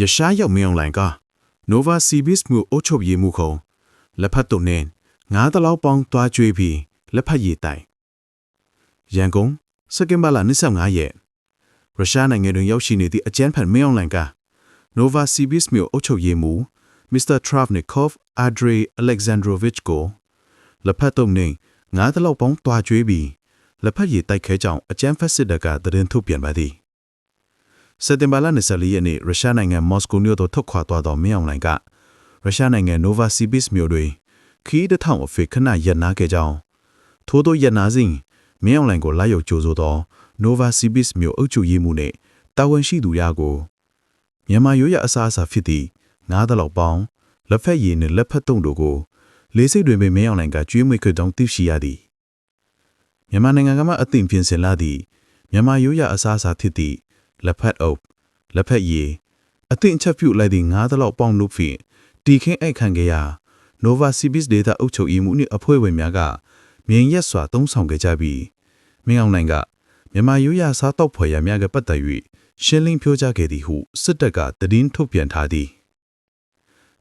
ရရှားရောက်မင်းအောင်လိုင်က Nova Seabis မြို့အုပ်ချုပ်ရေးမှုခုံလက်ဖက်တုံနဲ့ငါးတလောက်ပေါင်းတွားကြွေးပြီးလက်ဖက်ရည်တိုင်ရန်ကုန်စက်တင်ဘာလ25ရက်ရုရှားနိုင်ငံတွင်ရောက်ရှိနေသည့်အကြမ်းဖက်မင်းအောင်လိုင်က Nova Seabis မြို့အုပ်ချုပ်ရေးမှု Mr. Travnikov Andrei Alexandrovich ကိုလက်ဖက်တုံနဲ့ငါးတလောက်ပေါင်းတွားကြွေးပြီးလက်ဖက်ရည်တိုက်ခဲကြောင့်အကြမ်းဖက်စစ်တပ်ကသတင်းထုတ်ပြန်ပါသည် စက်တင်ဘာလ24ရက်နေ့ရုရှားနိုင်ငံမော်စကိုမြို့သို့ထွက်ခွာသွားသောမင်းအောင်လှိုင်ကရုရှားနိုင်ငံနိုဗာစီဘစ်မြို့တွင်ခီးတစ်ထောင်အဖေခဏရပ်နားခဲ့ကြောင်းထို့သောရပ်နားစဉ်မင်းအောင်လှိုင်ကိုလာရောက်ကြိုဆိုသောနိုဗာစီဘစ်မြို့အုပ်ချုပ်ရေးမှူးနှင့်တာဝန်ရှိသူများကိုမြန်မာရိုးရအစားအစာဖြစ်သည့်ငါးသလောက်ပေါင်းလက်ဖက်ရည်နှင့်လက်ဖက်တုံးတို့ကိုလေးစိတ်တွင်ပင်မင်းအောင်လှိုင်ကကျွေးမွေးခဲ့ကြောင်းသိရှိရသည်မြန်မာနိုင်ငံကမှအသင့်ပြင်ဆင်လာသည့်မြန်မာရိုးရအစားအစာဖြစ်သည့် လက်ဖက်အုပ်လက်ဖက်ရည်အသင့်အချက်ပြုလိုက်သည့်ငါးသလောက်ပေါင်းလို့ဖြင့်တီခင်းအိုက်ခံခဲ့ရာ Nova Cibis Data အုပ်ချုပ်ရေးမှုနှင့်အဖွဲ့ဝင်များကမြင်ရက်စွာသုံးဆောင်ခဲ့ကြပြီးမင်းအောင်နိုင်ကမြန်မာရိုးရာစားတောက်ဖွယ်ရာများကပတ်သက်၍ရှင်းလင်းပြောကြားခဲ့သည်ဟုစစ်တပ်ကသတင်းထုတ်ပြန်ထားသည်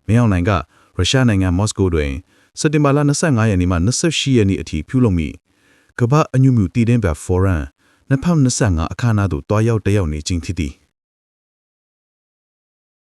မင်းအောင်နိုင်ကရုရှားနိုင်ငံမော်စကိုတွင်စက်တင်ဘာလ25ရက်နေ့မှ28ရက်နေ့အထိပြုလုပ်မိကမ္ဘာအညုမြူတည်တဲ့ဘက်ဖိုရမ် 2025အခမ်းအနားသို့တွားရောက်တက်ရောက်နေခြင်းဖြစ်သည်